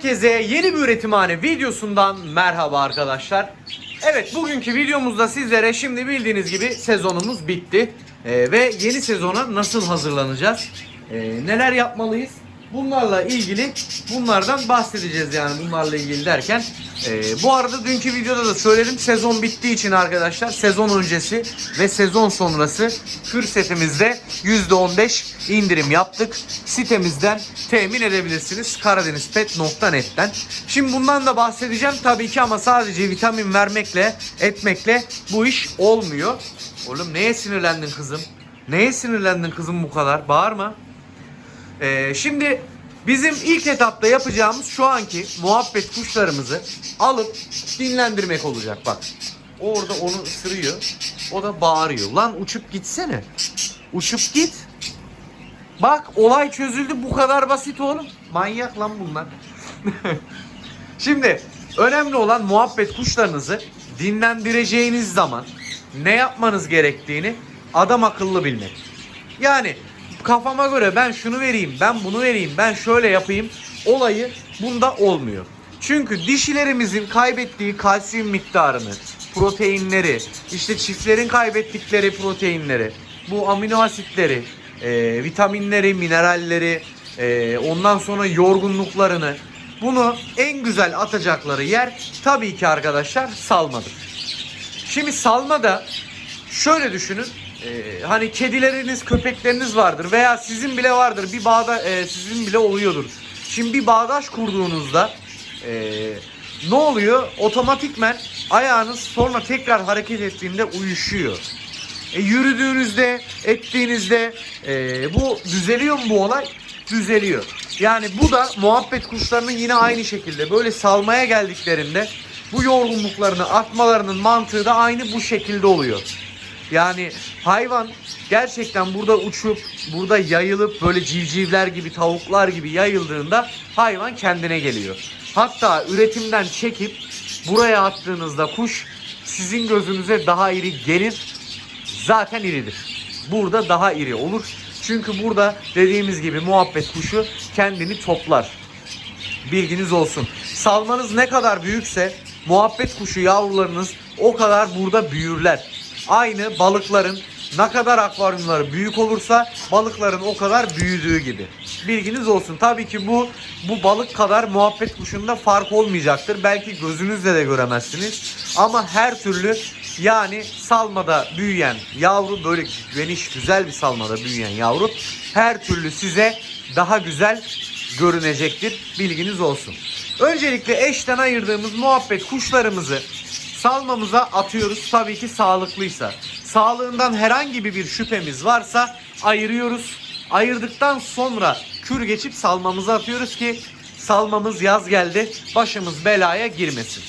Herkese yeni bir üretimhane videosundan merhaba arkadaşlar. Evet bugünkü videomuzda sizlere şimdi bildiğiniz gibi sezonumuz bitti. Ee, ve yeni sezona nasıl hazırlanacağız? Ee, neler yapmalıyız? Bunlarla ilgili bunlardan bahsedeceğiz yani bunlarla ilgili derken. Ee, bu arada dünkü videoda da söyledim sezon bittiği için arkadaşlar sezon öncesi ve sezon sonrası kür setimizde %15 indirim yaptık. Sitemizden temin edebilirsiniz karadenizpet.net'ten. Şimdi bundan da bahsedeceğim tabii ki ama sadece vitamin vermekle etmekle bu iş olmuyor. Oğlum neye sinirlendin kızım? Neye sinirlendin kızım bu kadar? Bağırma. Ee, şimdi bizim ilk etapta yapacağımız şu anki muhabbet kuşlarımızı alıp dinlendirmek olacak bak. Orada onu ısırıyor. O da bağırıyor. Lan uçup gitsene. Uçup git. Bak olay çözüldü bu kadar basit oğlum. Manyak lan bunlar. Şimdi önemli olan muhabbet kuşlarınızı dinlendireceğiniz zaman ne yapmanız gerektiğini adam akıllı bilmek. Yani kafama göre ben şunu vereyim, ben bunu vereyim, ben şöyle yapayım olayı bunda olmuyor. Çünkü dişilerimizin kaybettiği kalsiyum miktarını, proteinleri, işte çiftlerin kaybettikleri proteinleri, bu amino asitleri, e, vitaminleri, mineralleri, e, ondan sonra yorgunluklarını bunu en güzel atacakları yer tabii ki arkadaşlar salmadır. Şimdi salmada şöyle düşünün. E, hani kedileriniz, köpekleriniz vardır veya sizin bile vardır. Bir bağda e, sizin bile oluyordur. Şimdi bir bağdaş kurduğunuzda e, ne oluyor? Otomatikmen ayağınız sonra tekrar hareket ettiğinde uyuşuyor. E, yürüdüğünüzde, ettiğinizde e, bu düzeliyor mu bu olay? Düzeliyor. Yani bu da muhabbet kuşlarının yine aynı şekilde böyle salmaya geldiklerinde bu yorgunluklarını atmalarının mantığı da aynı bu şekilde oluyor. Yani hayvan gerçekten burada uçup burada yayılıp böyle civcivler gibi tavuklar gibi yayıldığında hayvan kendine geliyor. Hatta üretimden çekip buraya attığınızda kuş sizin gözünüze daha iri gelir zaten iridir. Burada daha iri olur. Çünkü burada dediğimiz gibi muhabbet kuşu kendini toplar. Bilginiz olsun. Salmanız ne kadar büyükse muhabbet kuşu yavrularınız o kadar burada büyürler. Aynı balıkların ne kadar akvaryumları büyük olursa balıkların o kadar büyüdüğü gibi. Bilginiz olsun. Tabii ki bu bu balık kadar muhabbet kuşunda fark olmayacaktır. Belki gözünüzle de göremezsiniz. Ama her türlü yani salmada büyüyen yavru böyle geniş güzel bir salmada büyüyen yavru her türlü size daha güzel görünecektir. Bilginiz olsun. Öncelikle eşten ayırdığımız muhabbet kuşlarımızı salmamıza atıyoruz. Tabii ki sağlıklıysa. Sağlığından herhangi bir şüphemiz varsa ayırıyoruz. Ayırdıktan sonra kür geçip salmamıza atıyoruz ki salmamız yaz geldi başımız belaya girmesin.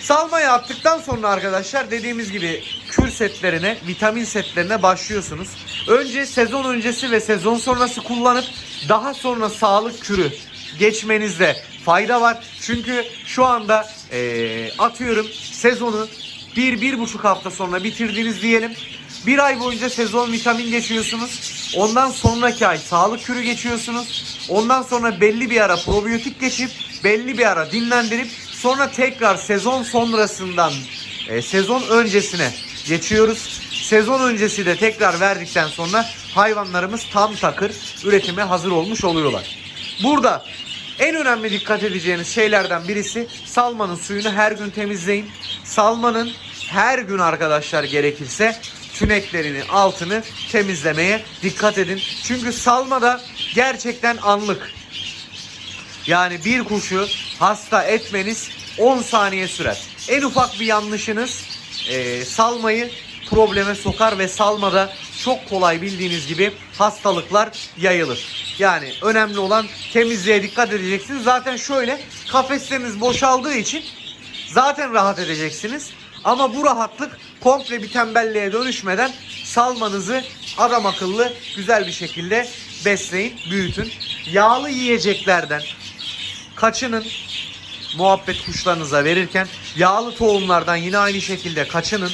Salmayı attıktan sonra arkadaşlar dediğimiz gibi kür setlerine, vitamin setlerine başlıyorsunuz. Önce sezon öncesi ve sezon sonrası kullanıp daha sonra sağlık kürü geçmenizde fayda var. Çünkü şu anda eee, atıyorum sezonu bir, bir buçuk hafta sonra bitirdiniz diyelim. Bir ay boyunca sezon vitamin geçiyorsunuz. Ondan sonraki ay sağlık kürü geçiyorsunuz. Ondan sonra belli bir ara probiyotik geçip belli bir ara dinlendirip sonra tekrar sezon sonrasından e, sezon öncesine geçiyoruz. Sezon öncesi de tekrar verdikten sonra hayvanlarımız tam takır üretime hazır olmuş oluyorlar. Burada en önemli dikkat edeceğiniz şeylerden birisi salmanın suyunu her gün temizleyin. Salmanın her gün arkadaşlar gerekirse tüneklerini altını temizlemeye dikkat edin. Çünkü salmada gerçekten anlık. Yani bir kuşu hasta etmeniz 10 saniye sürer. En ufak bir yanlışınız e, salmayı probleme sokar ve salmada çok kolay bildiğiniz gibi hastalıklar yayılır. Yani önemli olan temizliğe dikkat edeceksiniz. Zaten şöyle kafesleriniz boşaldığı için zaten rahat edeceksiniz. Ama bu rahatlık komple bir tembelliğe dönüşmeden salmanızı adam akıllı güzel bir şekilde besleyin, büyütün. Yağlı yiyeceklerden kaçının muhabbet kuşlarınıza verirken yağlı tohumlardan yine aynı şekilde kaçının.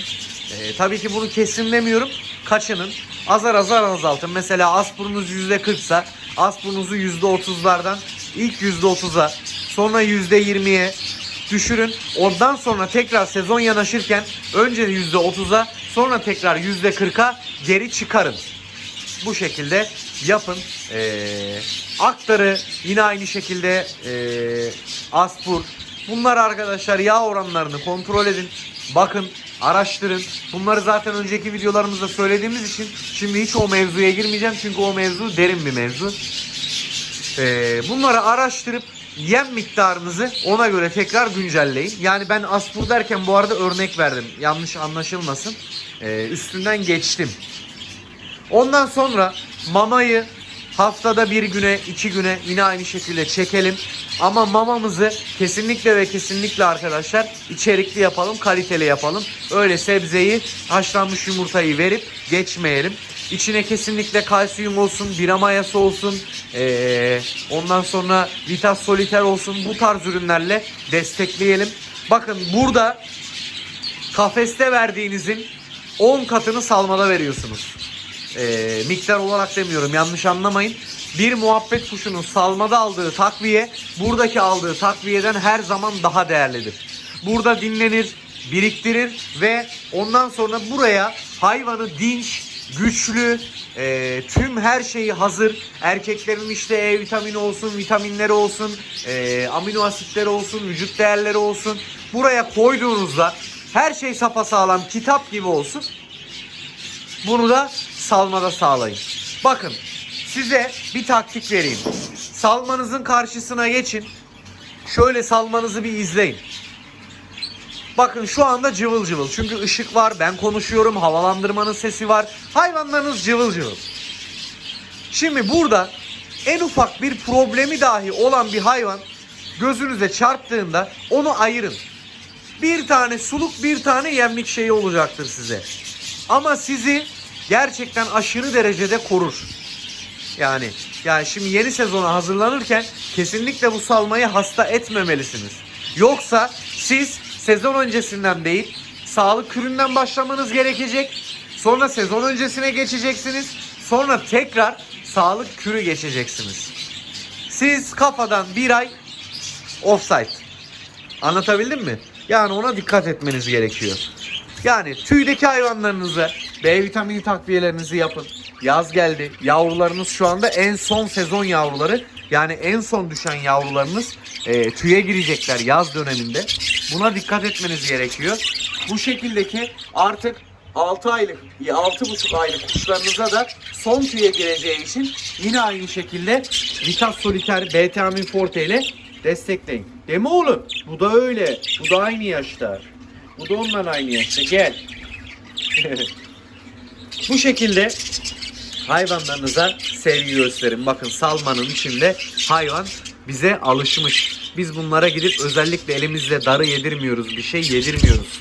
Ee, tabii ki bunu kesinlemiyorum. Kaçının. Azar azar azaltın. Mesela asburunuz %40 ise aspurunuzu %30'lardan ilk %30'a sonra %20'ye düşürün. Ondan sonra tekrar sezon yanaşırken önce %30'a sonra tekrar %40'a geri çıkarın. Bu şekilde yapın. Ee, aktarı yine aynı şekilde ee, aspur. Bunlar arkadaşlar yağ oranlarını kontrol edin. Bakın araştırın. Bunları zaten önceki videolarımızda söylediğimiz için şimdi hiç o mevzuya girmeyeceğim. Çünkü o mevzu derin bir mevzu. Ee, bunları araştırıp yem miktarınızı ona göre tekrar güncelleyin. Yani ben aspur derken bu arada örnek verdim. Yanlış anlaşılmasın. Ee, üstünden geçtim. Ondan sonra mamayı haftada bir güne, iki güne yine aynı şekilde çekelim. Ama mamamızı kesinlikle ve kesinlikle arkadaşlar içerikli yapalım, kaliteli yapalım. Öyle sebzeyi, haşlanmış yumurtayı verip geçmeyelim. İçine kesinlikle kalsiyum olsun, bira mayası olsun, ee, ondan sonra vitas soliter olsun. Bu tarz ürünlerle destekleyelim. Bakın burada kafeste verdiğinizin 10 katını salmada veriyorsunuz. Ee, miktar olarak demiyorum yanlış anlamayın. Bir muhabbet kuşunun salmada aldığı takviye buradaki aldığı takviyeden her zaman daha değerlidir. Burada dinlenir, biriktirir ve ondan sonra buraya hayvanı dinç, güçlü, e, tüm her şeyi hazır. Erkeklerin işte E vitamini olsun, vitaminleri olsun, e, amino asitleri olsun, vücut değerleri olsun. Buraya koyduğunuzda her şey sapasağlam, kitap gibi olsun. Bunu da salmada sağlayın. Bakın size bir taktik vereyim. Salmanızın karşısına geçin. Şöyle salmanızı bir izleyin. Bakın şu anda cıvıl cıvıl. Çünkü ışık var, ben konuşuyorum, havalandırmanın sesi var. Hayvanlarınız cıvıl cıvıl. Şimdi burada en ufak bir problemi dahi olan bir hayvan gözünüze çarptığında onu ayırın. Bir tane suluk, bir tane yemlik şeyi olacaktır size. Ama sizi gerçekten aşırı derecede korur. Yani yani şimdi yeni sezona hazırlanırken kesinlikle bu salmayı hasta etmemelisiniz. Yoksa siz sezon öncesinden değil sağlık küründen başlamanız gerekecek. Sonra sezon öncesine geçeceksiniz. Sonra tekrar sağlık kürü geçeceksiniz. Siz kafadan bir ay offside. Anlatabildim mi? Yani ona dikkat etmeniz gerekiyor. Yani tüydeki hayvanlarınıza B vitamini takviyelerinizi yapın. Yaz geldi. Yavrularınız şu anda en son sezon yavruları. Yani en son düşen yavrularınız e, tüye girecekler yaz döneminde. Buna dikkat etmeniz gerekiyor. Bu şekildeki artık 6 aylık, 6,5 aylık kuşlarınıza da son tüye gireceği için yine aynı şekilde Vitas Solitaire B-Vitamin Forte ile destekleyin. Mi oğlum? Bu da öyle. Bu da aynı yaşta. Bu da ondan aynı yaşta. Gel. Bu şekilde hayvanlarınıza sevgi gösterin. Bakın salmanın içinde hayvan bize alışmış. Biz bunlara gidip özellikle elimizle darı yedirmiyoruz. Bir şey yedirmiyoruz.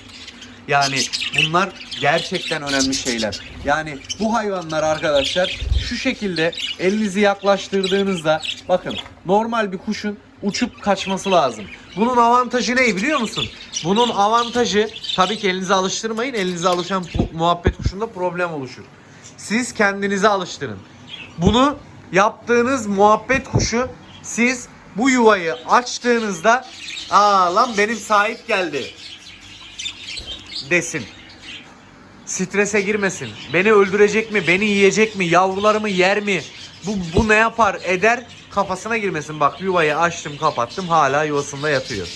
Yani bunlar gerçekten önemli şeyler. Yani bu hayvanlar arkadaşlar şu şekilde elinizi yaklaştırdığınızda bakın normal bir kuşun uçup kaçması lazım. Bunun avantajı ne biliyor musun? Bunun avantajı tabii ki elinize alıştırmayın. Elinize alışan muhabbet kuşunda problem oluşur. Siz kendinize alıştırın. Bunu yaptığınız muhabbet kuşu siz bu yuvayı açtığınızda aa lan benim sahip geldi desin. Strese girmesin. Beni öldürecek mi? Beni yiyecek mi? Yavrularımı yer mi? Bu, bu ne yapar? Eder. Kafasına girmesin. Bak yuvayı açtım kapattım. Hala yuvasında yatıyor.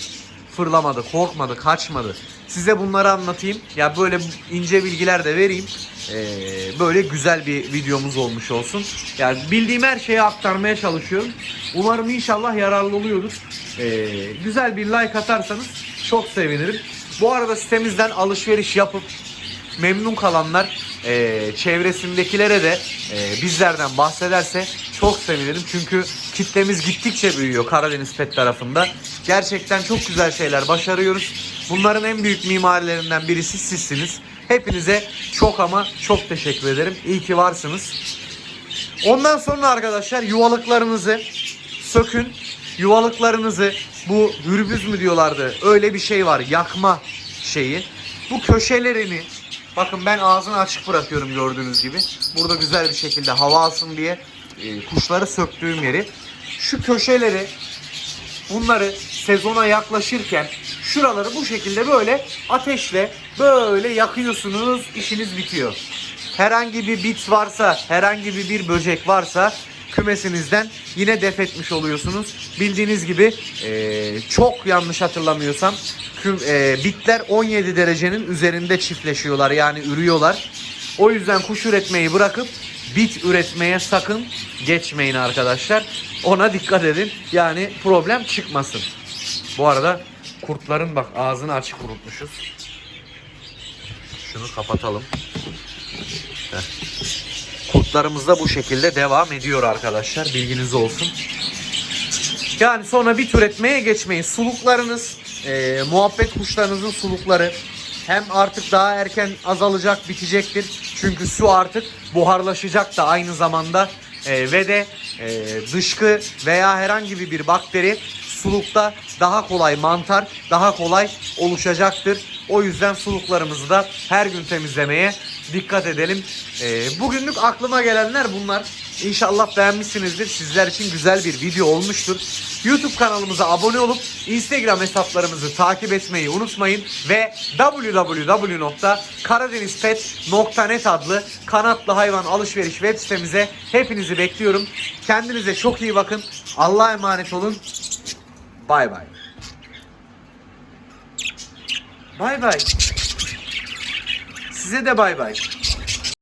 Fırlamadı, korkmadı, kaçmadı. Size bunları anlatayım. Ya böyle ince bilgiler de vereyim. Ee, böyle güzel bir videomuz olmuş olsun. Yani bildiğim her şeyi aktarmaya çalışıyorum. Umarım inşallah yararlı oluyordur. Ee, güzel bir like atarsanız çok sevinirim. Bu arada sitemizden alışveriş yapıp memnun kalanlar e, çevresindekilere de e, bizlerden bahsederse çok sevinirim. Çünkü kitlemiz gittikçe büyüyor Karadeniz Pet tarafında. Gerçekten çok güzel şeyler başarıyoruz. Bunların en büyük mimarilerinden birisi sizsiniz. Hepinize çok ama çok teşekkür ederim. İyi ki varsınız. Ondan sonra arkadaşlar yuvalıklarınızı sökün. Yuvalıklarınızı bu hürbüz mü diyorlardı. Öyle bir şey var. Yakma şeyi. Bu köşelerini bakın ben ağzını açık bırakıyorum gördüğünüz gibi. Burada güzel bir şekilde hava alsın diye e, kuşları söktüğüm yeri. Şu köşeleri bunları sezona yaklaşırken şuraları bu şekilde böyle ateşle böyle yakıyorsunuz işiniz bitiyor. Herhangi bir bit varsa, herhangi bir bir böcek varsa kümesinizden yine def etmiş oluyorsunuz. Bildiğiniz gibi eee, çok yanlış hatırlamıyorsam küm, eee, bitler 17 derecenin üzerinde çiftleşiyorlar yani ürüyorlar. O yüzden kuş üretmeyi bırakıp bit üretmeye sakın geçmeyin arkadaşlar. Ona dikkat edin. Yani problem çıkmasın. Bu arada kurtların bak ağzını açık kurutmuşuz. Şunu kapatalım. Kurtlarımız da bu şekilde devam ediyor arkadaşlar. Bilginiz olsun. Yani sonra bit üretmeye geçmeyin. Suluklarınız, e, muhabbet kuşlarınızın sulukları hem artık daha erken azalacak, bitecektir. Çünkü su artık buharlaşacak da aynı zamanda E, ve de e, dışkı veya herhangi bir bakteri sulukta daha kolay mantar, daha kolay oluşacaktır. O yüzden suluklarımızı da her gün temizlemeye dikkat edelim. E, bugünlük aklıma gelenler bunlar. İnşallah beğenmişsinizdir. Sizler için güzel bir video olmuştur. YouTube kanalımıza abone olup Instagram hesaplarımızı takip etmeyi unutmayın ve www.karadenizpet.net adlı kanatlı hayvan alışveriş web sitemize hepinizi bekliyorum. Kendinize çok iyi bakın. Allah'a emanet olun. Bay bay. Bay bay. Size de bay bay.